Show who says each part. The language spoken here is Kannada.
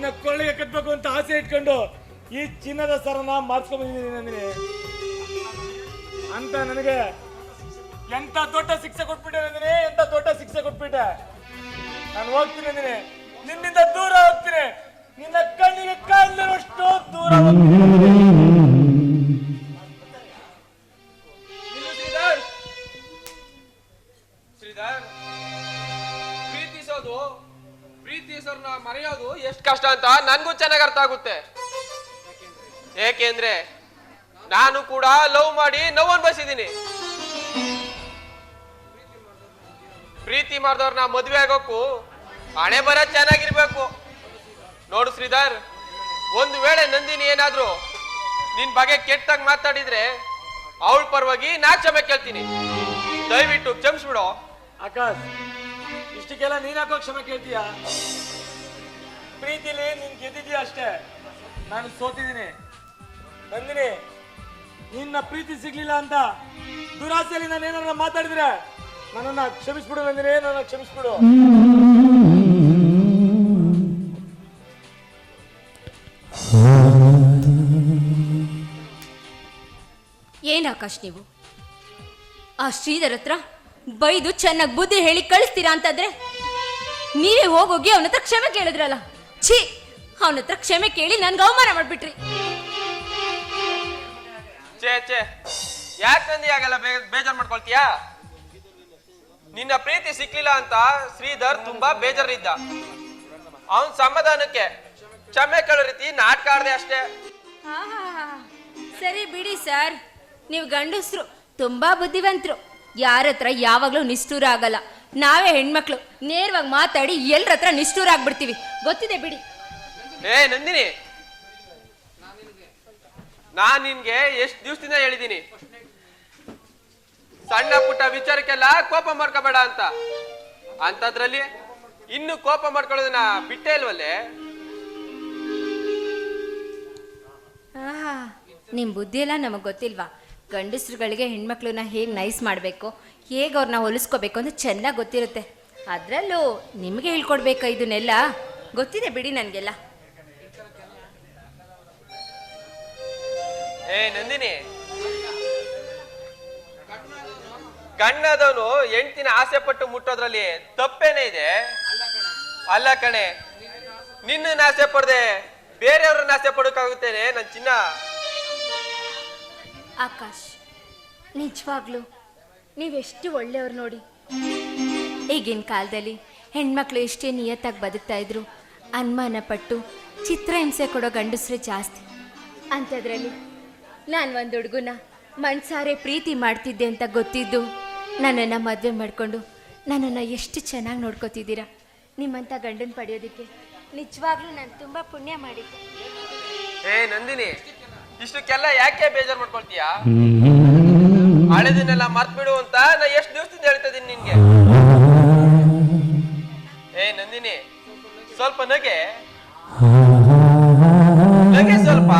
Speaker 1: ನಿನ್ನ ಕೊಳ್ಳಿಗೆ ಕಟ್ಟಬೇಕು ಅಂತ ಆಸೆ ಇಟ್ಕೊಂಡು ಈ ಚಿನ್ನದ ಸರನ ಮಾರ್ಸ್ಕೊಂಡ್ಬಂದಿದ್ದೀನಿ ನಂದಿನಿ. ಅಂತ ನನಗೆ ಎಂತ ದೊಡ್ಡ ಶಿಕ್ಷೆ ಕೊಟ್ಬಿಟ್ಟೆ ನಂದಿನಿ, ಎಂತ ದೊಡ್ಡ ಶಿಕ್ಷೆ ಕೊಟ್ಬಿಟ್ಟೆ? ನಾನು ಹೋಗ್ತೀನಿ ನಂದಿನಿ. ನಿನ್ನಿಂದ ದೂರ ಹೋಗ್ತೀನಿ. ನಿನ್ನ ಕಣ್ಣಿಗೆ ಕಾಲಿರುವಷ್ಟು ದೂರ
Speaker 2: ಶ್ರೀಧರ್, ಪ್ರೀತಿಸೋದು ಪ್ರೀತಿಸೋರ್ನ ಮರೆಯೋದು ಎಷ್ಟು ಕಷ್ಟ ಅಂತ ನನ್ಗೂ ಚೆನ್ನಾಗಿ ಅರ್ಥ ಆಗುತ್ತೆ. ಏಕೆಂದ್ರೆ ನಾನು ಕೂಡ ಲವ್ ಮಾಡಿ ನೋವು ಅನ್ಭವಿಸಿದ್ದೀನಿ ಪ್ರೀತಿ ಮಾಡಿದವ್ರನ್ನ ಮದುವೆ ಆಗೋಕು ಹಣೆ ಬರ ಚೆನ್ನಾಗಿರ್ಬೇಕು. ನೋಡು ಶ್ರೀಧರ್, ಒಂದು ವೇಳೆ ನಂದಿನಿ ಏನಾದ್ರು ನಿನ್ ಬಗ್ಗೆ ಕೆಟ್ಟಾಗಿ ಮಾತಾಡಿದ್ರೆ ಅವಳ ಪರವಾಗಿ ನಾ ಕ್ಷಮೆ ಕೇಳ್ತೀನಿ. ದಯವಿಟ್ಟು ಕ್ಷಮಿಸ್ಬಿಡು.
Speaker 1: ಆಕಾಶ್ ಇಷ್ಟಕ್ಕೆಲ್ಲ ನೀನ್ ಹಾಕೋ ಕ್ಷಮೆ ಕೇಳ್ತೀಯ? ಪ್ರೀತಿಲಿ ನೀನ್ ಗೆದ್ದಿದ್ಯಾ ಅಷ್ಟೇ? ನಾನು ಸೋತಿದ್ದೀನಿ. ನಂದಿನಿ, ನಿನ್ನ ಪ್ರೀತಿ ಸಿಗ್ಲಿಲ್ಲ ಅಂತ ದುರಾಸೆಯಲ್ಲಿ ನಾನು ಏನಾರ ಮಾತಾಡಿದ್ರೆ ನನ್ನನ್ನ ಕ್ಷಮಿಸ್ಬಿಡು ನಂದಿನಿ ನನ್ನ ಕ್ಷಮಿಸ್ಬಿಡು.
Speaker 3: ಏನ್ ಆಕಾಶ್ ನೀವು? ಆ ಶ್ರೀಧರ್ ಹತ್ರ ಬೈದು ಚೆನ್ನಾಗಿ ಬುದ್ಧಿ ಹೇಳಿ ಕಳಿಸ್ತೀರಾ ಅಂತಂದ್ರೆ ನೀವೇ ಹೋಗೋಗಿ ಅವನ ಹತ್ರ ಕ್ಷಮೆ ಕೇಳಿದ್ರಲ್ಲ. ಛೀ ಅವನ ಹತ್ರ ಕ್ಷಮೆ ಕೇಳಿ ನನ್ಗೆ ಅವಮಾನ ಮಾಡ್ಬಿಟ್ರಿ.
Speaker 2: ಚೇ ಚೇ ಯಾಕೆ ಆಗಲ್ಲ ಬೇಜಾರು ಮಾಡ್ಕೊಳ್ತೀಯಾ? ನಿನ್ನ ಪ್ರೀತಿ ಸಿಕ್ಲಿಲ್ಲ ಅಂತ ಶ್ರೀಧರ್ ತುಂಬಾ ಬೇಜಾರಿದ್ದ. ಅವನ್ ಸಮಾಧಾನಕ್ಕೆ ಕ್ಷಮೆ ಕೇಳೋ ರೀತಿ ನಾಟಕ ಆಡದೆ ಅಷ್ಟೇ.
Speaker 3: ಸರಿ ಬಿಡಿ ಸರ್. ನೀವು ಗಂಡಸ್ರು ತುಂಬಾ ಬುದ್ಧಿವಂತರು. ಯಾರ ಹತ್ರ ಯಾವಾಗ್ಲೂ ನಿಷ್ಠೂರ ಆಗಲ್ಲ ನಾವೇ ಹೆಣ್ಮಕ್ಳು. ನೇರವಾಗಿ ಮಾತಾಡಿ ಎಲ್ರ ಹತ್ರ ನಿಷ್ಠೂರ ಆಗ್ಬಿಡ್ತೀವಿ ಗೊತ್ತಿದೆ ಬಿಡಿ.
Speaker 2: ಏ ನಂದಿನಿ. ನಾನ್ ನಿನ್ಗೆ ಎಷ್ಟ್ ದಿವ್ಸದಿಂದ ಹೇಳಿದೀನಿ. ಸಣ್ಣ ಪುಟ್ಟ ವಿಚಾರಕ್ಕೆಲ್ಲ ಕೋಪ ಮಾಡ್ಕೋಬೇಡ ಅಂತ. ಅಂತದ್ರಲ್ಲಿ ಇನ್ನು ಕೋಪ ಮಾಡ್ಕೊಳ್ಳೋದನ್ನ ಬಿಟ್ಟೇ ಇಲ್ವಲ್ಲೇ?
Speaker 3: ಆಹಾ ನಿಮ್ಮ ಬುದ್ಧಿ ಎಲ್ಲ ನಮಗ್ ಗೊತ್ತಿಲ್ವಾ? ಗಂಡಸ್ರುಗಳಿಗೆ ಹೆಣ್ಮಕ್ಳನ್ನ ಹೇಗೆ ನೈಸ್ ಮಾಡಬೇಕು, ಹೇಗೆ ಅವ್ರನ್ನ ಹೊಲಿಸ್ಕೋಬೇಕು ಅಂತ ಚೆನ್ನಾಗಿ ಗೊತ್ತಿರುತ್ತೆ. ಅದರಲ್ಲೂ ನಿಮಗೆ ಹೇಳ್ಕೊಡ್ಬೇಕಾ ಇದನ್ನೆಲ್ಲ? ಗೊತ್ತಿದೆ ಬಿಡಿ ನನಗೆಲ್ಲ.
Speaker 2: ಏ, ನಂದಿನಿ. ಕಣ್ಣದವನು ಹೆಂಡ್ತಿನ ಆಸೆ ಪಟ್ಟು ಮುಟ್ಟೋದ್ರಲ್ಲಿ ತಪ್ಪೇನೇ ಇದೆ? ಅಲ್ಲ ಕಣೆ ನಿನ್ನ ಆಸೆ ಪಡ್ದೆ ಬೇರೆಯವ್ರನ್ನ ಆಸೆ ಪಡೋಕ್ಕಾಗುತ್ತೇನೆ ನನ್ನ ಚಿನ್ನ?
Speaker 3: ಆಕಾಶ್, ನಿಜವಾಗ್ಲೂ ನೀವೆಷ್ಟು ಒಳ್ಳೆಯವ್ರು ನೋಡಿ. ಈಗಿನ ಕಾಲದಲ್ಲಿ ಹೆಣ್ಮಕ್ಳು ಎಷ್ಟೇ ನಿಯತ್ತಾಗಿ ಬದುಕ್ತಾ ಇದ್ರು ಅನುಮಾನ ಪಟ್ಟು ಚಿತ್ರಹಿಂಸೆ ಕೊಡೋ ಗಂಡಸ್ರೆ ಜಾಸ್ತಿ. ಅಂಥದ್ರಲ್ಲಿ ನಾನು ಒಂದು ಹುಡುಗನ ಮನ್ಸಾರೆ ಪ್ರೀತಿ ಮಾಡ್ತಿದ್ದೆ ಅಂತ ಗೊತ್ತಿದ್ದು ನನ್ನನ್ನು ಮದುವೆ ಮಾಡಿಕೊಂಡು ನನ್ನನ್ನು ಎಷ್ಟು ಚೆನ್ನಾಗಿ ನೋಡ್ಕೋತಿದ್ದೀರಾ? ನಿಮ್ಮಂಥ ಗಂಡನ ಪಡೆಯೋದಕ್ಕೆ ನಿಜವಾಗ್ಲೂ ನಾನು ತುಂಬ ಪುಣ್ಯ ಮಾಡಿದ್ದೆ.
Speaker 2: ಏ ನಂದಿನಿ ಇಷ್ಟಕ್ಕೆಲ್ಲ ಯಾಕೆ ಬೇಜಾರ್ ಮಾಡ್ಕೊಳ್ತೀಯಾ ಹಳೆದನ್ನೆಲ್ಲ ಮರ್ತ್ ಬಿಡು ಅಂತ ನಾ ಎಷ್ಟು ದಿವಸದಿಂದ ಹೇಳ್ತಾ ಇದೀನಿ ನಿನ್ಗೆ? ಏ ನಂದಿನಿ ಸ್ವಲ್ಪ ನಗೆ. ನಗೆ ಸ್ವಲ್ಪ.